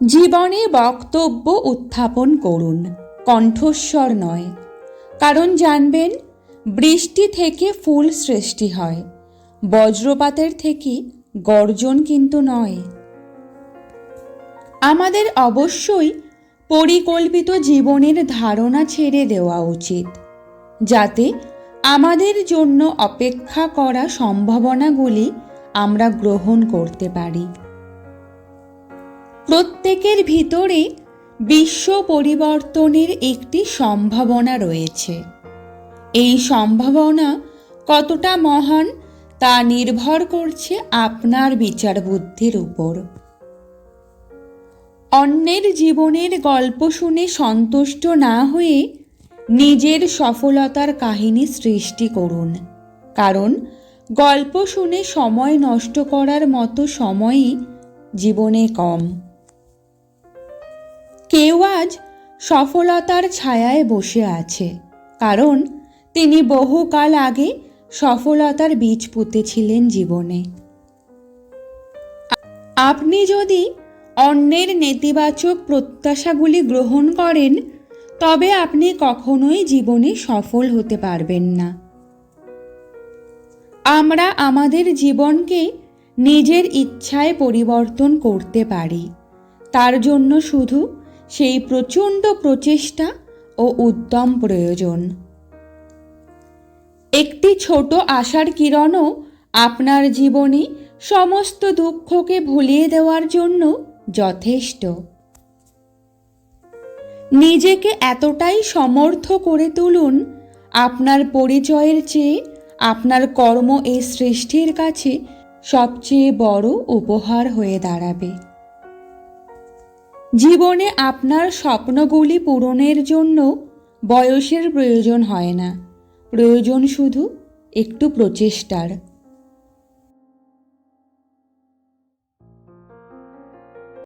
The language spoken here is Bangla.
জীবনে বক্তব্য উত্থাপন করুন, কণ্ঠস্বর নয়। কারণ জানবেন, বৃষ্টি থেকে ফুল সৃষ্টি হয়, বজ্রপাতের থেকে গর্জন কিন্তু নয়। আমাদের অবশ্যই পরিকল্পিত জীবনের ধারণা ছেড়ে দেওয়া উচিত, যাতে আমাদের জন্য অপেক্ষা করা সম্ভাবনাগুলি আমরা গ্রহণ করতে পারি। প্রত্যেকের ভিতরে বিশ্ব পরিবর্তনের একটি সম্ভাবনা রয়েছে। এই সম্ভাবনা কতটা মহান তা নির্ভর করছে আপনার বিচার বুদ্ধির উপর। অন্যের জীবনের গল্প শুনে সন্তুষ্ট না হয়ে নিজের সফলতার কাহিনী সৃষ্টি করুন। কারণ গল্প শুনে সময় নষ্ট করার মতো সময়ই জীবনে কম। কেউ আজ সফলতার ছায়ায় বসে আছে। কারণ তিনি বহুকাল আগে সফলতার বীজ পুঁতেছিলেন জীবনে। আপনি যদি অন্যের নেতিবাচক প্রত্যাশাগুলি গ্রহণ করেন, তবে আপনি কখনোই জীবনে সফল হতে পারবেন না। আমরা আমাদের জীবনকে নিজের ইচ্ছায় পরিবর্তন করতে পারি। তার জন্য শুধু সেই প্রচণ্ড প্রচেষ্টা ও উদ্যম প্রয়োজন। একটি ছোট আশার কিরণও আপনার জীবনে সমস্ত দুঃখকে ভুলিয়ে দেওয়ার জন্য যথেষ্ট। নিজেকে এতটাই সমর্থ করে তুলুন, আপনার পরিচয়ের চেয়ে আপনার কর্ম এই সৃষ্টির কাছে সবচেয়ে বড় উপহার হয়ে দাঁড়াবে। জীবনে আপনার স্বপ্নগুলি পূরণের জন্য বয়সের প্রয়োজন হয় না। প্রয়োজন শুধু একটু প্রচেষ্টার।